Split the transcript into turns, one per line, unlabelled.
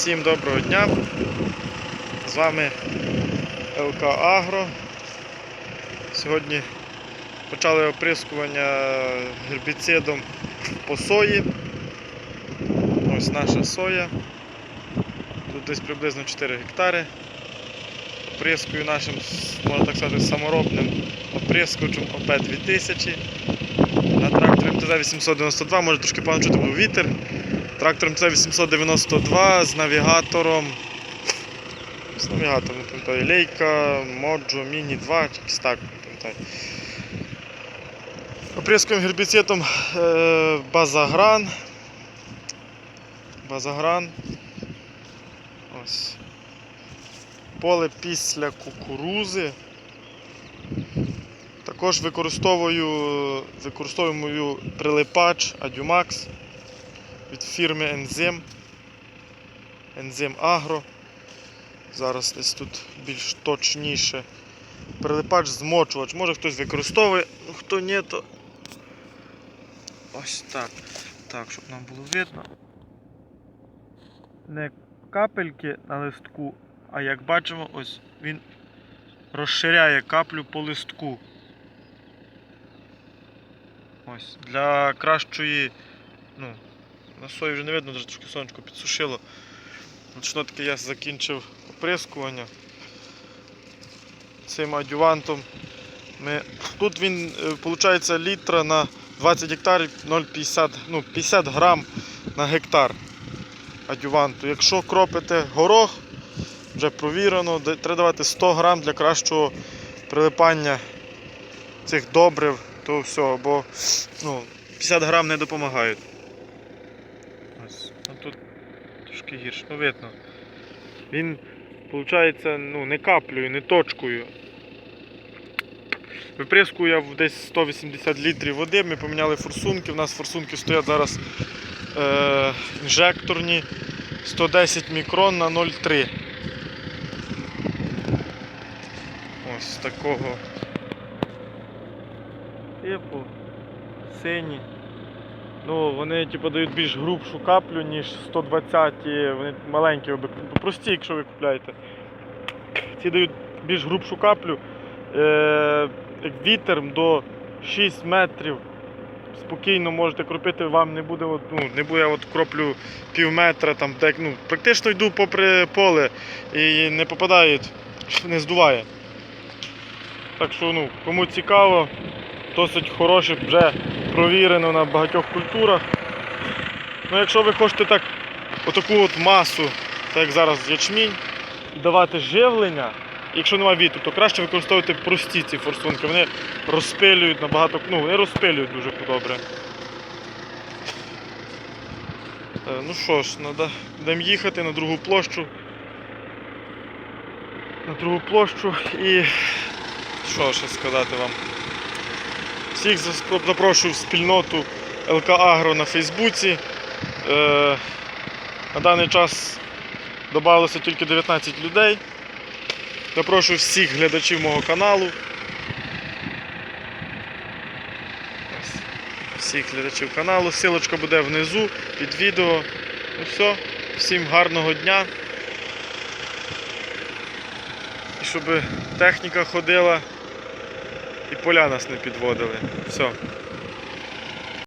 Всім доброго дня. З вами ЛК Агро. Сьогодні почали оприскування гербіцидом по сої. Ось наша соя. Тут десь приблизно 4 гектари. Оприскую нашим, можна так сказати, саморобним оприскувачем ОП-2000 на тракторі МТЗ-892, може трошки погано бо вітер. Трактор МТЗ-892 з навігатором. З навігатором, не пам'ятаю, Лейка, Моджо, Міні 2, чи якось так, пам'ятаю. Оприскуємо гербіцидом е, Базагран. Базагран. Ось. Поле після кукурузи. Також використовую, використовую мою прилипач Adjumax від фірми Enzym. Enzym Agro. Зараз десь тут більш точніше. Прилипач змочувач. Може хтось використовує, ну хто ні, то ось так. Так, щоб нам було видно. Не капельки на листку, а як бачимо, ось він розширяє каплю по листку. Ось, для кращої, ну, на сої вже не видно, даже трошки сонечко підсушило. Точно таки я закінчив оприскування цим адювантом. Ми... Тут він, виходить, літра на 20 гектарів 0,50 ну, 50 грам на гектар адюванту. Якщо кропите горох, вже провірено, треба давати 100 грам для кращого прилипання цих добрив, то все, бо ну, 50 грам не допомагають. Ось. Ну, тут трошки гірше, ну видно. Він, виходить, ну, не каплею, не точкою. Виприскую я десь 180 літрів води, ми поміняли форсунки. У нас форсунки стоять зараз е, інжекторні 110 мікрон на 0,3. Ось такого типу сині. Ну, вони типу, дають більш грубшу каплю, ніж 120 вони маленькі, прості, якщо ви купляєте. Ці дають більш грубшу каплю. Е, вітер до 6 метрів. Спокійно можете кропити, вам не буде, от, ну, не буде от кроплю пів метра, там, так, ну, практично йду попри поле і не попадають, не здуває. Так що, ну, кому цікаво, досить хороше, вже провірено на багатьох культурах. Ну, якщо ви хочете так, отаку от масу, так як зараз ячмінь, давати живлення, якщо немає вітру, то краще використовувати прості ці форсунки. Вони розпилюють набагато, ну, вони розпилюють дуже добре. Е, Ну що ж, надо, будемо їхати на другу площу. На другу площу і що ще сказати вам? Всіх запрошую в спільноту ЛК Агро на Фейсбуці. Е, на даний час додалося тільки 19 людей. Запрошую всіх глядачів мого каналу. Всіх глядачів каналу. Силочка буде внизу під відео. Ну все, всім гарного дня. І щоб техніка ходила і поля нас не підводили. Все.